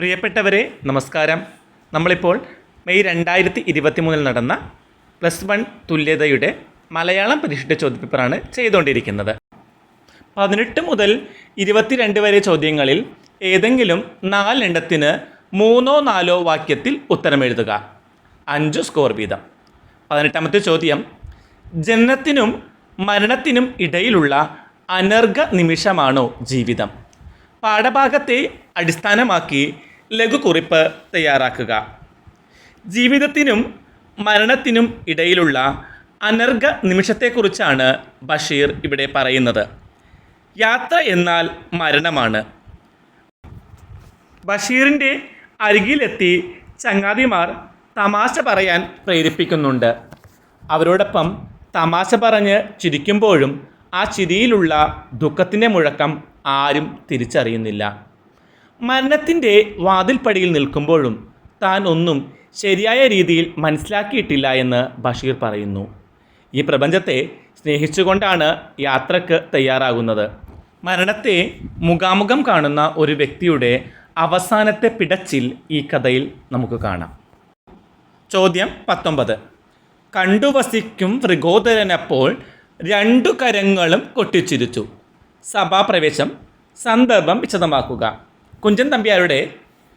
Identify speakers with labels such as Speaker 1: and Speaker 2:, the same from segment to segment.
Speaker 1: പ്രിയപ്പെട്ടവരെ നമസ്കാരം. നമ്മളിപ്പോൾ മെയ് രണ്ടായിരത്തി ഇരുപത്തി മൂന്നിൽ നടന്ന പ്ലസ് വൺ തുല്യതയുടെ മലയാളം പരീക്ഷയുടെ ചോദ്യപേപ്പറാണ് ചെയ്തുകൊണ്ടിരിക്കുന്നത്. പതിനെട്ട് മുതൽ ഇരുപത്തിരണ്ട് വരെ ചോദ്യങ്ങളിൽ ഏതെങ്കിലും നാലെണ്ണത്തിന് മൂന്നോ നാലോ വാക്യത്തിൽ ഉത്തരമെഴുതുക അഞ്ച് സ്കോർ വീതം. പതിനെട്ടാമത്തെ ചോദ്യം ജനനത്തിനും മരണത്തിനും ഇടയിലുള്ള അനർഘ നിമിഷമാണോ ജീവിതം? പാഠഭാഗത്തെ അടിസ്ഥാനമാക്കി ലഘുകുറിപ്പ് തയ്യാറാക്കുക. ജീവിതത്തിനും മരണത്തിനും ഇടയിലുള്ള അനർഘ നിമിഷത്തെക്കുറിച്ചാണ് ബഷീർ ഇവിടെ പറയുന്നത്. യാത്ര എന്നാൽ മരണമാണ്. ബഷീറിന്റെ അരികിലെത്തി ചങ്ങാതിമാർ തമാശ പറയാൻ പ്രേരിപ്പിക്കുന്നുണ്ട്. അവരോടൊപ്പം തമാശ പറഞ്ഞ് ചിരിക്കുമ്പോഴും ആ ചിരിയിലുള്ള ദുഃഖത്തിന്റെ മുഴക്കം ആരും തിരിച്ചറിയുന്നില്ല. മരണത്തിന്റെ വാതിൽപ്പടിയിൽ നിൽക്കുമ്പോഴും താൻ ഒന്നും ശരിയായ രീതിയിൽ മനസ്സിലാക്കിയിട്ടില്ല എന്ന് ബഷീർ പറയുന്നു. ഈ പ്രപഞ്ചത്തെ സ്നേഹിച്ചുകൊണ്ടാണ് യാത്രയ്ക്ക് തയ്യാറാകുന്നത്. മരണത്തെ മുഖാമുഖം കാണുന്ന ഒരു വ്യക്തിയുടെ അവസാനത്തെ പിടച്ചിൽ ഈ കഥയിൽ നമുക്ക് കാണാം. ചോദ്യം പത്തൊമ്പത്. കണ്ടുവസിക്കും മൃഗോദരനപ്പോൾ രണ്ടു കരങ്ങളും കൊട്ടിച്ചിരിച്ചു. സഭാപ്രവേശം സന്ദർഭം വിശദമാക്കുക. കുഞ്ചൻ തമ്പിയാരുടെ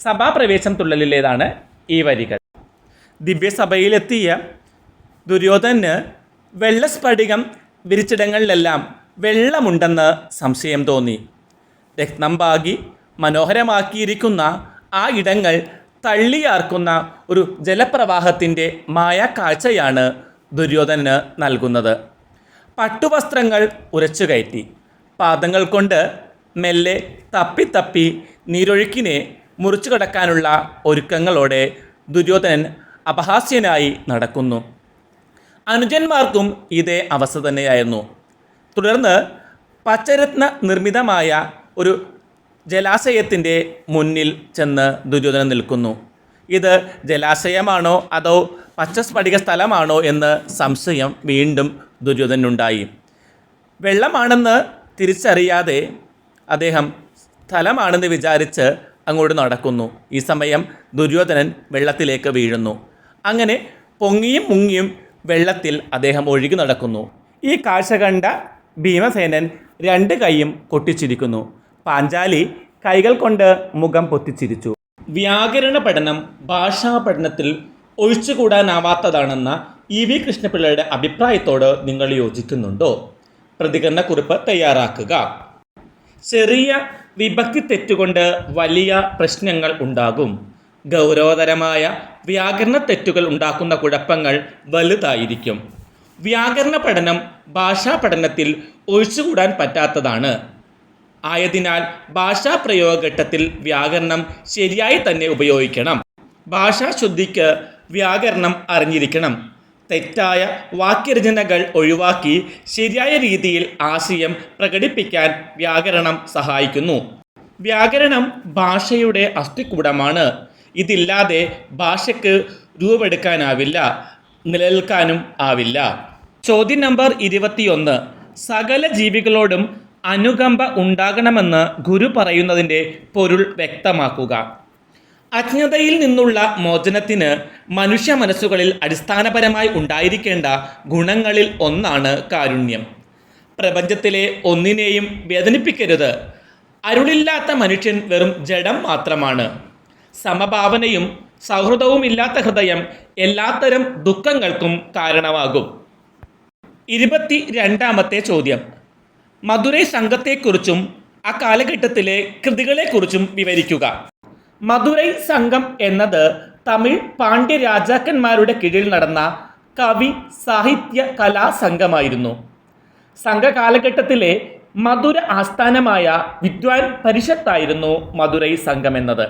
Speaker 1: സഭാപ്രവേശം തുള്ളലിലേതാണ് ഈ വരികൾ. ദിവ്യസഭയിലെത്തിയ ദുര്യോധന് വെള്ളസ്ഫടികം വിരിച്ചിടങ്ങളിലെല്ലാം വെള്ളമുണ്ടെന്ന് സംശയം തോന്നി. രത്നം പാകി മനോഹരമാക്കിയിരിക്കുന്ന ആ ഇടങ്ങൾ തള്ളിയാർക്കുന്ന ഒരു ജലപ്രവാഹത്തിന്റെ മായാക്കാഴ്ചയാണ് ദുര്യോധനന് നൽകുന്നത്. പട്ടുവസ്ത്രങ്ങൾ ഉരച്ചു കയറ്റി പാദങ്ങൾ കൊണ്ട് മെല്ലെ തപ്പിത്തപ്പി നീരൊഴുക്കിനെ മുറിച്ചു കടക്കാനുള്ള ഒരുക്കങ്ങളോടെ ദുര്യോധനൻ അപഹാസ്യനായി നടക്കുന്നു. അനുജന്മാർക്കും ഇതേ അവസ്ഥ തന്നെയായിരുന്നു. തുടർന്ന് പച്ചരത്ന നിർമ്മിതമായ ഒരു ജലാശയത്തിന്റെ മുന്നിൽ ചെന്ന് ദുര്യോധനൻ നിൽക്കുന്നു. ഇത് ജലാശയമാണോ അതോ പച്ചസ്ഫടിക സ്ഥലമാണോ എന്ന് സംശയം വീണ്ടും ദുര്യോധനുണ്ടായി. വെള്ളമാണെന്ന് തിരിച്ചറിയാതെ അദ്ദേഹം സ്ഥലമാണെന്ന് വിചാരിച്ച് അങ്ങോട്ട് നടക്കുന്നു. ഈ സമയം ദുര്യോധനൻ വെള്ളത്തിലേക്ക് വീഴുന്നു. അങ്ങനെ പൊങ്ങിയും മുങ്ങിയും വെള്ളത്തിൽ അദ്ദേഹം ഒഴുകി നടക്കുന്നു. ഈ കാഴ്ച കണ്ട ഭീമസേനൻ രണ്ട് കൈയും കൊട്ടിച്ചിരിക്കുന്നു പാഞ്ചാലി കൈകൾ കൊണ്ട് മുഖം പൊത്തിച്ചിരിച്ചു. വ്യാകരണ പഠനം ഭാഷാ പഠനത്തിൽ ഒഴിച്ചുകൂടാനാവാത്തതാണെന്ന ഇ വി കൃഷ്ണപിള്ളയുടെ അഭിപ്രായത്തോട് നിങ്ങൾ യോജിക്കുന്നുണ്ടോ? പ്രതികരണക്കുറിപ്പ് തയ്യാറാക്കുക. ചെറിയ വിഭക്തി തെറ്റുകൊണ്ട് വലിയ പ്രശ്നങ്ങൾ ഉണ്ടാകും. ഗൗരവതരമായ വ്യാകരണ തെറ്റുകൾ ഉണ്ടാക്കുന്ന കുഴപ്പങ്ങൾ വലുതായിരിക്കും. വ്യാകരണ പഠനം ഭാഷാ പഠനത്തിൽ ഒഴിച്ചുകൂടാൻ പറ്റാത്തതാണ്. ആയതിനാൽ ഭാഷാ പ്രയോഗഘട്ടത്തിൽ വ്യാകരണം ശരിയായി തന്നെ ഉപയോഗിക്കണം. ഭാഷാശുദ്ധിക്ക് വ്യാകരണം അറിഞ്ഞിരിക്കണം. തെറ്റായ വാക്യരചനകൾ ഒഴിവാക്കി ശരിയായ രീതിയിൽ ആശയം പ്രകടിപ്പിക്കാൻ വ്യാകരണം സഹായിക്കുന്നു. വ്യാകരണം ഭാഷയുടെ അസ്ഥിക്കൂടമാണ്. ഇതില്ലാതെ ഭാഷയ്ക്ക് രൂപമെടുക്കാനാവില്ല നിലനിൽക്കാനും ആവില്ല. ചോദ്യം നമ്പർ ഇരുപത്തിയൊന്ന്. സകല ജീവികളോടും അനുകമ്പ ഉണ്ടാകണമെന്ന് ഗുരു പറയുന്നതിന്റെ പൊരുൾ വ്യക്തമാക്കുക. അജ്ഞതയിൽ നിന്നുള്ള മോചനത്തിന് മനുഷ്യ മനസ്സുകളിൽ അടിസ്ഥാനപരമായി ഉണ്ടായിരിക്കേണ്ട ഗുണങ്ങളിൽ ഒന്നാണ് കാരുണ്യം. പ്രപഞ്ചത്തിലെ ഒന്നിനെയും വേദനിപ്പിക്കരുത്. അരുളില്ലാത്ത മനുഷ്യൻ വെറും ജഡം മാത്രമാണ്. സമഭാവനയും സൗഹൃദവും ഇല്ലാത്ത ഹൃദയം എല്ലാത്തരം ദുഃഖങ്ങൾക്കും കാരണമാകും. ഇരുപത്തി രണ്ടാമത്തെ ചോദ്യം. മധുരൈ സംഘത്തെക്കുറിച്ചും ആ കാലഘട്ടത്തിലെ കൃതികളെക്കുറിച്ചും വിവരിക്കുക. മധുരൈ സംഘം എന്നത് തമിഴ് പാണ്ഡ്യ രാജാക്കന്മാരുടെ കീഴിൽ നടന്ന കവി സാഹിത്യ കലാ സംഘമായിരുന്നു. സംഘകാലഘട്ടത്തിലെ മധുര ആസ്ഥാനമായ വിദ്വാൻ പരിഷത്തായിരുന്നു മധുരൈ സംഘം എന്നത്.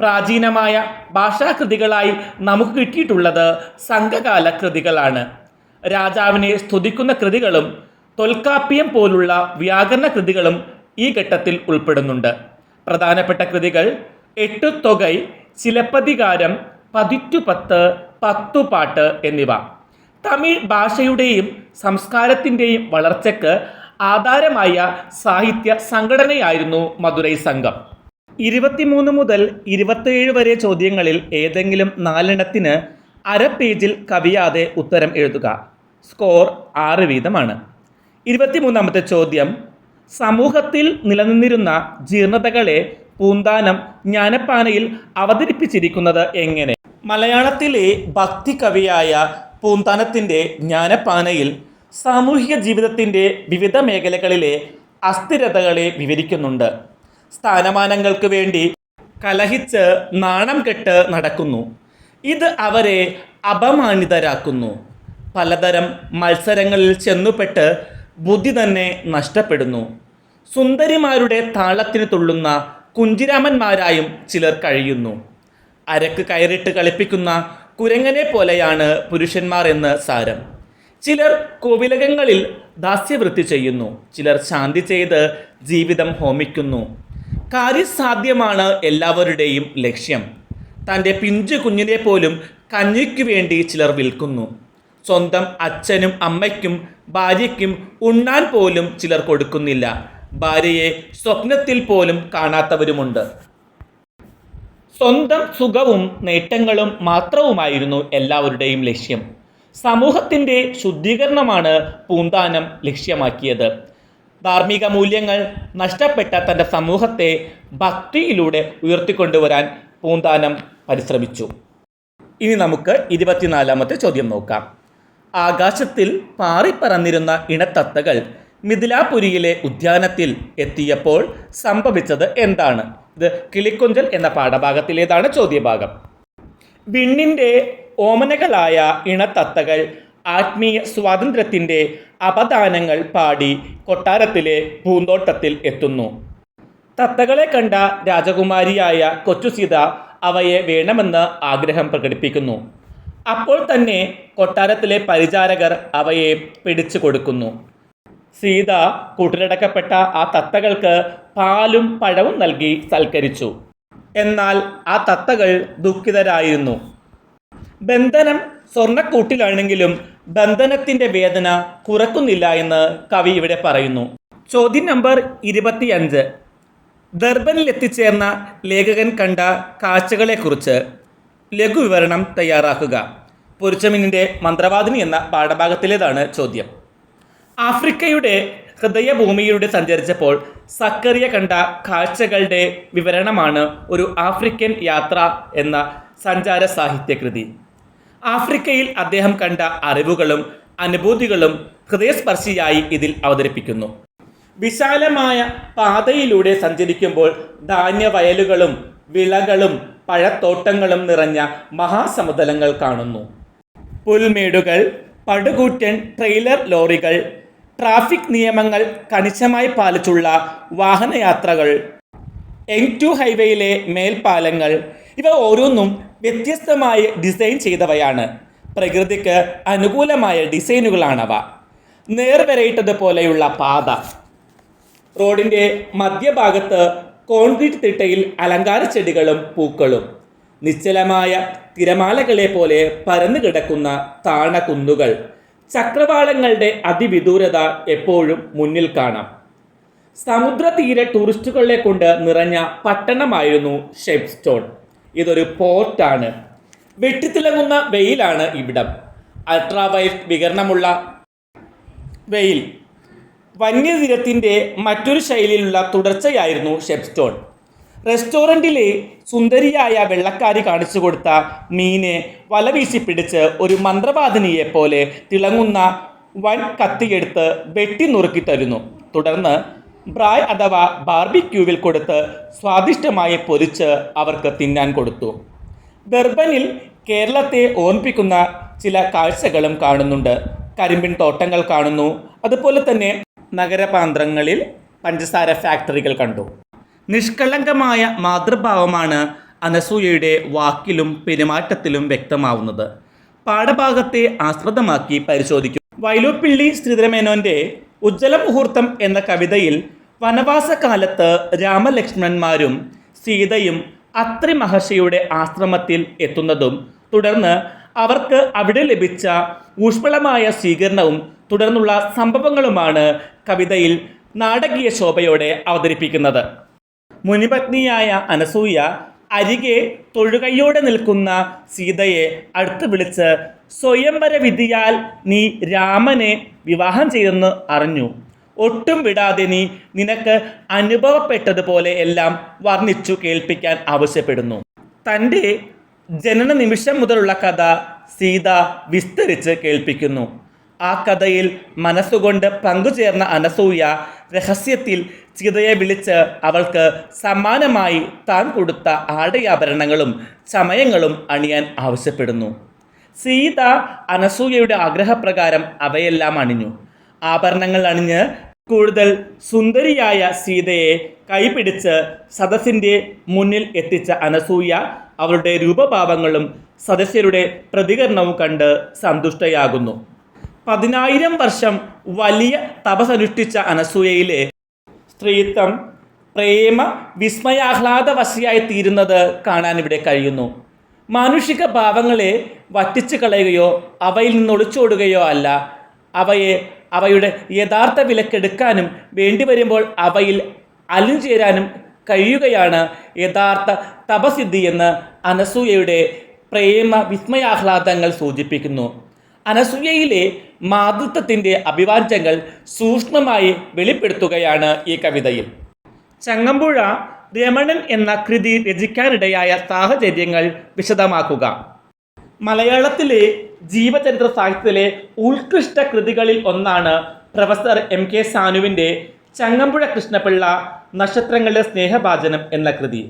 Speaker 1: പ്രാചീനമായ ഭാഷാകൃതികളായി നമുക്ക് കിട്ടിയിട്ടുള്ളത് സംഘകാല കൃതികളാണ്. രാജാവിനെ സ്തുതിക്കുന്ന കൃതികളും തൊൽക്കാപ്യം പോലുള്ള വ്യാകരണ കൃതികളും ഈ ഘട്ടത്തിൽ ഉൾപ്പെടുന്നുണ്ട്. പ്രധാനപ്പെട്ട കൃതികൾ എട്ടുതൊകൈ ചിലപ്പതികാരം പതിറ്റുപത്ത് പത്തുപാട്ട് എന്നിവ. തമിഴ് ഭാഷയുടെയും സംസ്കാരത്തിന്റെയും വളർച്ചയ്ക്ക് ആധാരമായ സാഹിത്യ സംഘടനയായിരുന്നു മധുരൈ സംഘം. ഇരുപത്തിമൂന്ന് മുതൽ ഇരുപത്തേഴ് വരെ ചോദ്യങ്ങളിൽ ഏതെങ്കിലും നാലെണ്ണത്തിന് അര പേജിൽ കവിയാതെ ഉത്തരം എഴുതുക. സ്കോർ ആറ് വീതമാണ്. ഇരുപത്തിമൂന്നാമത്തെ ചോദ്യം. സമൂഹത്തിൽ നിലനിന്നിരുന്ന ജീർണതകളെ പൂന്താനം ജ്ഞാനപ്പാനയിൽ അവതരിപ്പിച്ചിരിക്കുന്നത് എങ്ങനെ? മലയാളത്തിലെ ഭക്തി കവിയായ പൂന്താനത്തിന്റെ ജ്ഞാനപ്പാനയിൽ സാമൂഹിക ജീവിതത്തിന്റെ വിവിധ മേഖലകളിലെ അസ്ഥിരതകളെ വിവരിക്കുന്നുണ്ട്. സ്ഥാനമാനങ്ങൾക്ക് വേണ്ടി കലഹിച്ച് നാണം കെട്ട് നടക്കുന്നു. ഇത് അവരെ അപമാനിതരാക്കുന്നു. പലതരം മത്സരങ്ങളിൽ ചെന്നുപെട്ട് ബുദ്ധി തന്നെ നഷ്ടപ്പെടുന്നു. സുന്ദരിമാരുടെ താളത്തിന് തുള്ളുന്ന കുഞ്ചിരാമന്മാരായും ചിലർ കഴിയുന്നു. അരക്ക് കയറിട്ട് കളിപ്പിക്കുന്ന കുരങ്ങനെ പോലെയാണ് പുരുഷന്മാർ എന്ന് സാരം. ചിലർ കോവിലകങ്ങളിൽ ദാസ്യവൃത്തി ചെയ്യുന്നു. ചിലർ ശാന്തി ചെയ്ത് ജീവിതം ഹോമിക്കുന്നു. കാര്യസാധ്യമാണ് എല്ലാവരുടെയും ലക്ഷ്യം. തന്റെ പിഞ്ചു കുഞ്ഞിനെ പോലും കഞ്ഞിക്കു വേണ്ടി ചിലർ വിൽക്കുന്നു. സ്വന്തം അച്ഛനും അമ്മയ്ക്കും ഭാര്യയ്ക്കും ഉണ്ണാൻ പോലും ചിലർ കൊടുക്കുന്നില്ല. ഭാര്യയെ സ്വപ്നത്തിൽ പോലും കാണാത്തവരുമുണ്ട്. സ്വന്തം സുഖവും നേട്ടങ്ങളും മാത്രവുമായിരുന്നു എല്ലാവരുടെയും ലക്ഷ്യം. സമൂഹത്തിന്റെ ശുദ്ധീകരണമാണ് പൂന്താനം ലക്ഷ്യമാക്കിയത്. ധാർമ്മിക മൂല്യങ്ങൾ നഷ്ടപ്പെട്ട തന്റെ സമൂഹത്തെ ഭക്തിയിലൂടെ ഉയർത്തിക്കൊണ്ടുവരാൻ പൂന്താനം പരിശ്രമിച്ചു. ഇനി നമുക്ക് ഇരുപത്തിനാലാമത്തെ ചോദ്യം നോക്കാം. ആകാശത്തിൽ പാറിപ്പറന്നിരുന്ന ഇണത്തത്തകൾ മിഥിലാപുരിയിലെ ഉദ്യാനത്തിൽ എത്തിയപ്പോൾ സംഭവിച്ചത് എന്താണ്? ഇത് കിളിക്കുഞ്ചൽ എന്ന പാഠഭാഗത്തിലേതാണ് ചോദ്യഭാഗം. വിണ്ണിന്റെ ഓമനകളായ ഇണത്തത്തകൾ ആത്മീയ സ്വാതന്ത്ര്യത്തിന്റെ അപദാനങ്ങൾ പാടി കൊട്ടാരത്തിലെ പൂന്തോട്ടത്തിൽ എത്തുന്നു. തത്തകളെ കണ്ട രാജകുമാരിയായ കൊച്ചുസീത അവയെ വേണമെന്ന് ആഗ്രഹം പ്രകടിപ്പിക്കുന്നു. അപ്പോൾ തന്നെ കൊട്ടാരത്തിലെ പരിചാരകർ അവയെ പിടിച്ചു കൊടുക്കുന്നു. സീത കൂട്ടിലടക്കപ്പെട്ട ആ തത്തകൾക്ക് പാലും പഴവും നൽകി സൽക്കരിച്ചു. എന്നാൽ ആ തത്തകൾ ദുഃഖിതരായിരുന്നു. ബന്ധനം സ്വർണക്കൂട്ടിലാണെങ്കിലും ബന്ധനത്തിന്റെ വേദന കുറക്കുന്നില്ല എന്ന് കവി ഇവിടെ പറയുന്നു. ചോദ്യം നമ്പർ ഇരുപത്തിയഞ്ച്. ദർബനിൽ എത്തിച്ചേർന്ന ലേഖകൻ കണ്ട കാഴ്ചകളെക്കുറിച്ച് ലഘുവിവരണം തയ്യാറാക്കുക. പൊരിച്ചമീനിന്റെ മന്ത്രവാദിനി എന്ന പാഠഭാഗത്തിലേതാണ് ചോദ്യം. ആഫ്രിക്കയുടെ ഹൃദയഭൂമിയിലൂടെ സഞ്ചരിച്ചപ്പോൾ സക്കറിയ കണ്ട കാഴ്ചകളുടെ വിവരണമാണ് ഒരു ആഫ്രിക്കൻ യാത്ര എന്ന സഞ്ചാര സാഹിത്യകൃതി ആഫ്രിക്കയിൽ അദ്ദേഹം കണ്ട അറിവുകളും അനുഭൂതികളും ഹൃദയസ്പർശിയായി ഇതിൽ അവതരിപ്പിക്കുന്നു. വിശാലമായ പാതയിലൂടെ സഞ്ചരിക്കുമ്പോൾ ധാന്യവയലുകളും വിളകളും പഴത്തോട്ടങ്ങളും നിറഞ്ഞ മഹാസമുദ്രങ്ങൾ കാണുന്നു. പുൽമേടുകൾ പടുകൂറ്റൻ ട്രെയിലർ ലോറികൾ ട്രാഫിക് നിയമങ്ങൾ കണിശമായി പാലിച്ചുള്ള വാഹനയാത്രകൾ എൻ ടു ഹൈവേയിലെ മേൽപ്പാലങ്ങൾ ഇവ ഓരോന്നും വ്യത്യസ്തമായി ഡിസൈൻ ചെയ്തവയാണ്. പ്രകൃതിക്ക് അനുകൂലമായ ഡിസൈനുകളാണവ നേർവരയിട്ടതുപോലെയുള്ള പാത. റോഡിന്റെ മധ്യഭാഗത്ത് കോൺക്രീറ്റ് തിട്ടയിൽ അലങ്കാര ചെടികളും പൂക്കളും നിശ്ചലമായ തിരമാലകളെ പോലെ പരന്നു കിടക്കുന്ന താണകുന്നുകൾ ചക്രവാളങ്ങളുടെ അതിവിദൂരത എപ്പോഴും മുന്നിൽ കാണാം. സമുദ്രതീര ടൂറിസ്റ്റുകളെ കൊണ്ട് നിറഞ്ഞ പട്ടണമായിരുന്നു ഷെപ്സ്റ്റോൺ ഇതൊരു പോർട്ടാണ്. വെട്ടിത്തിളങ്ങുന്ന വെയിലാണ് ഇവിടം. അൾട്രാവയലറ്റ് വികരണമുള്ള വെയിൽ. വന്യതീരത്തിന്റെ മറ്റൊരു ശൈലിയിലുള്ള തുടർച്ചയായിരുന്നു ഷെപ്സ്റ്റോൺ റെസ്റ്റോറന്റിലെ സുന്ദരിയായ വെള്ളക്കാരി കാണിച്ചു കൊടുത്ത മീനെ വലവീശി പിടിച്ച് ഒരു മന്ത്രവാദിനിയെ പോലെ തിളങ്ങുന്ന വൻ കത്തിയെടുത്ത് വെട്ടി നുറുക്കി തരുന്നു. തുടർന്ന് ബ്രായ് അഥവാ ബാർബിക്യൂവിൽ കൊടുത്ത് സ്വാദിഷ്ടമായി പൊരിച്ച് അവർക്ക് തിന്നാൻ കൊടുത്തു. ദർബനിൽ കേരളത്തെ ഓർമ്മിപ്പിക്കുന്ന ചില കാഴ്ചകളും കാണുന്നുണ്ട്. കരിമ്പിൻ തോട്ടങ്ങൾ കാണുന്നു. അതുപോലെ തന്നെ നഗരപാന്ത്രങ്ങളിൽ പഞ്ചസാര ഫാക്ടറികൾ കണ്ടു. നിഷ്കളങ്കമായ മാതൃഭാവമാണ് അനസൂയയുടെ വാക്കിലും പെരുമാറ്റത്തിലും വ്യക്തമാവുന്നത്. പാഠഭാഗത്തെ ആസ്പദമാക്കി പരിശോധിക്കും. വൈലോപ്പിള്ളി ശ്രീധരമേനോന്റെ ഉജ്ജ്വല മുഹൂർത്തം എന്ന കവിതയിൽ വനവാസകാലത്ത് രാമലക്ഷ്മണന്മാരും സീതയും അത്രി മഹർഷിയുടെ ആശ്രമത്തിൽ എത്തുന്നതും തുടർന്ന് അവർക്ക് അവിടെ ലഭിച്ച ഊഷ്മളമായ സ്വീകരണവും തുടർന്നുള്ള സംഭവങ്ങളുമാണ് കവിതയിൽ നാടകീയ ശോഭയോടെ അവതരിപ്പിക്കുന്നത്. മുനിപത്നിയായ അനസൂയ അരികെ തൊഴുകയോടെ നിൽക്കുന്ന സീതയെ അടുത്ത് വിളിച്ച് സ്വയംവര വിധിയാൽ നീ രാമനെ വിവാഹം ചെയ്തെന്ന് അറിഞ്ഞു. ഒട്ടും വിടാതെ നീ നിനക്ക് അനുഭവപ്പെട്ടതുപോലെ എല്ലാം വർണിച്ചു കേൾപ്പിക്കാൻ ആവശ്യപ്പെടുന്നു. തന്റെ ജനന നിമിഷം മുതലുള്ള കഥ സീത വിസ്തരിച്ച് കേൾപ്പിക്കുന്നു. ആ കഥയിൽ മനസ്സുകൊണ്ട് പങ്കുചേർന്ന അനസൂയ രഹസ്യത്തിൽ സീതയെ വിളിച്ച് അവൾക്ക് സമ്മാനമായി താൻ കൊടുത്ത ആടയാഭരണങ്ങളും ചമയങ്ങളും അണിയാൻ ആവശ്യപ്പെടുന്നു. സീത അനസൂയയുടെ ആഗ്രഹപ്രകാരം അവയെല്ലാം അണിഞ്ഞു. ആഭരണങ്ങൾ അണിഞ്ഞ് കൂടുതൽ സുന്ദരിയായ സീതയെ കൈപിടിച്ച് സദസ്സിന്റെ മുന്നിൽ എത്തിച്ച അനസൂയ അവളുടെ രൂപഭാവങ്ങളും സദസ്യരുടെ പ്രതികരണവും കണ്ട് സന്തുഷ്ടയാകുന്നു. പതിനായിരം വർഷം വലിയ തപസനുഷ്ഠിച്ച അനസൂയയിലെ സ്ത്രീത്വം പ്രേമ വിസ്മയാഹ്ലാദവശയായി തീരുന്നത് കാണാൻ ഇവിടെ കഴിയുന്നു. മാനുഷിക ഭാവങ്ങളെ വറ്റിച്ചു കളയുകയോ അവയിൽ നിന്ന് ഒളിച്ചോടുകയോ അല്ല. അവയെ അവയുടെ യഥാർത്ഥ വിലക്കെടുക്കാനും വേണ്ടി വരുമ്പോൾ അവയിൽ അലിഞ്ചേരാനും കഴിയുകയാണ് യഥാർത്ഥ തപസിദ്ധി എന്ന് അനസൂയയുടെ പ്രേമ വിസ്മയാഹ്ലാദങ്ങൾ സൂചിപ്പിക്കുന്നു. അനസൂയയിലെ മാതൃത്വത്തിന്റെ അഭിവാഞ്ചങ്ങൾ സൂക്ഷ്മമായി വെളിപ്പെടുത്തുകയാണ് ഈ കവിതയിൽ. ചങ്ങമ്പുഴ രമണൻ എന്ന കൃതി രചിക്കാനിടയായ സാഹചര്യങ്ങൾ വിശദമാക്കുക. മലയാളത്തിലെ ജീവചരിത്ര സാഹിത്യത്തിലെ ഉത്കൃഷ്ട കൃതികളിൽ ഒന്നാണ് പ്രൊഫസർ എം കെ സാനുവിന്റെ ചങ്ങമ്പുഴ കൃഷ്ണപിള്ള നക്ഷത്രങ്ങളുടെ സ്നേഹഭാചനം എന്ന കൃതി.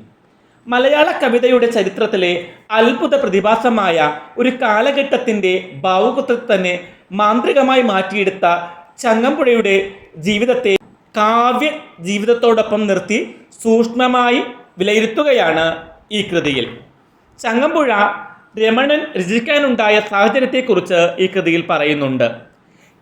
Speaker 1: മലയാള കവിതയുടെ ചരിത്രത്തിലെ അത്ഭുത പ്രതിഭാസമായ ഒരു കാലഘട്ടത്തിന്റെ ഭാവുകത്വത്തെ തന്നെ മാന്ത്രികമായി മാറ്റിയെടുത്ത ചങ്ങമ്പുഴയുടെ ജീവിതത്തെ കാവ്യ ജീവിതത്തോടൊപ്പം നിർത്തി സൂക്ഷ്മമായി വിലയിരുത്തുകയാണ് ഈ കൃതിയിൽ. ചങ്ങമ്പുഴ രമണൻ രചിക്കാനുണ്ടായ സാഹചര്യത്തെക്കുറിച്ച് ഈ കൃതിയിൽ പറയുന്നുണ്ട്.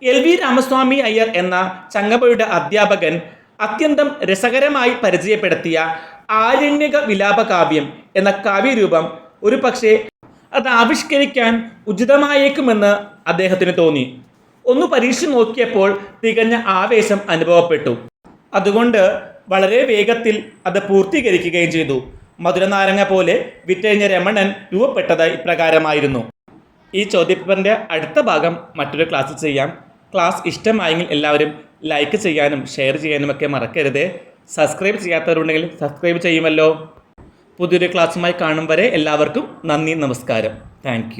Speaker 1: എൽ വി രാമസ്വാമി അയ്യർ എന്ന ചങ്ങമ്പുഴയുടെ അധ്യാപകൻ അത്യന്തം രസകരമായി പരിചയപ്പെടുത്തിയ ആരണ്യക വിലാപകാവ്യം എന്ന കാവ്യരൂപം ഒരു പക്ഷേ അത് ആവിഷ്കരിക്കാൻ ഉചിതമായേക്കുമെന്ന് അദ്ദേഹത്തിന് തോന്നി. ഒന്ന് പരീക്ഷ നോക്കിയപ്പോൾ തികഞ്ഞ ആവേശം അനുഭവപ്പെട്ടു. അതുകൊണ്ട് വളരെ വേഗത്തിൽ അത് പൂർത്തീകരിക്കുകയും ചെയ്തു. മധുരനാരങ്ങ പോലെ വിറ്റഴിഞ്ഞ രമണൻ രൂപപ്പെട്ടത് ഇപ്രകാരമായിരുന്നു. ഈ ചോദ്യപേപ്പറിന്റെ അടുത്ത ഭാഗം മറ്റൊരു ക്ലാസ്സിൽ ചെയ്യാം. ക്ലാസ് ഇഷ്ടമായെങ്കിൽ എല്ലാവരും ലൈക്ക് ചെയ്യാനും ഷെയർ ചെയ്യാനും ഒക്കെ മറക്കരുത്. സബ്സ്ക്രൈബ് ചെയ്യാത്തവരുണ്ടെങ്കിൽ സബ്സ്ക്രൈബ് ചെയ്യുമല്ലോ. പുതിയൊരു ക്ലാസ്സുമായി കാണും വരെ എല്ലാവർക്കും നന്ദി നമസ്കാരം. താങ്ക്